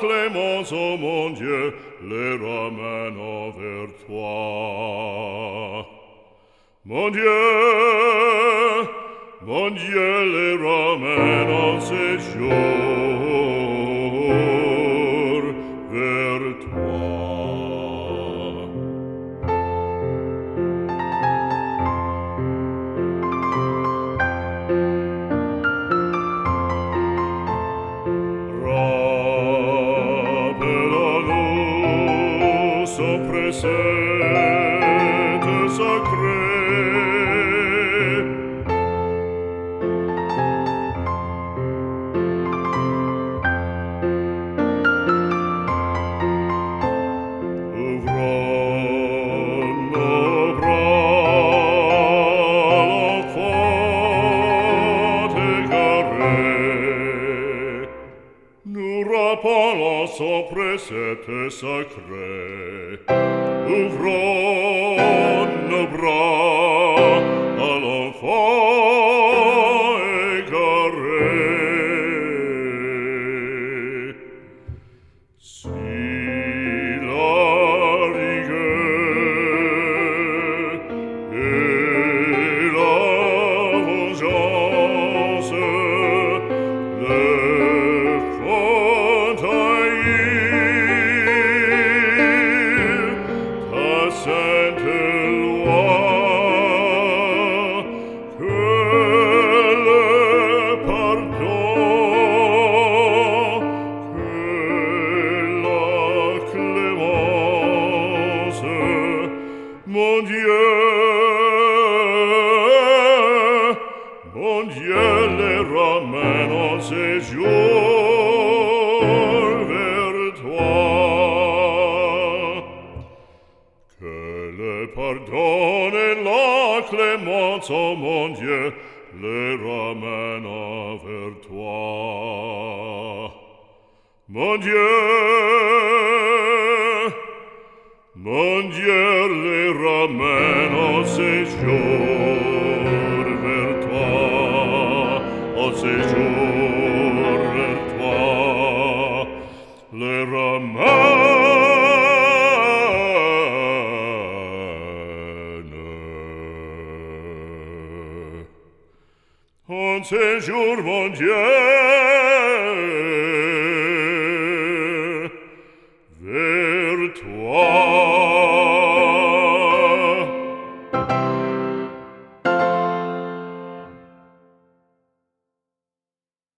clémence, ô mon Dieu, les ramène envers toi. Mon Dieu, mon Dieu, les ramène en ces. presente sacre. Nura palazzo presete sacre, uvron, nubron, Mon Dieu, les Romains en séjour vers toi. Que le pardon et la clémence, oh mon Dieu, les ramènent vers toi. Mon Dieu, mon Dieu, meno Seigneur vers toi, ô Seigneur vers toi, le ramène. Un Seigneur, mon Dieu,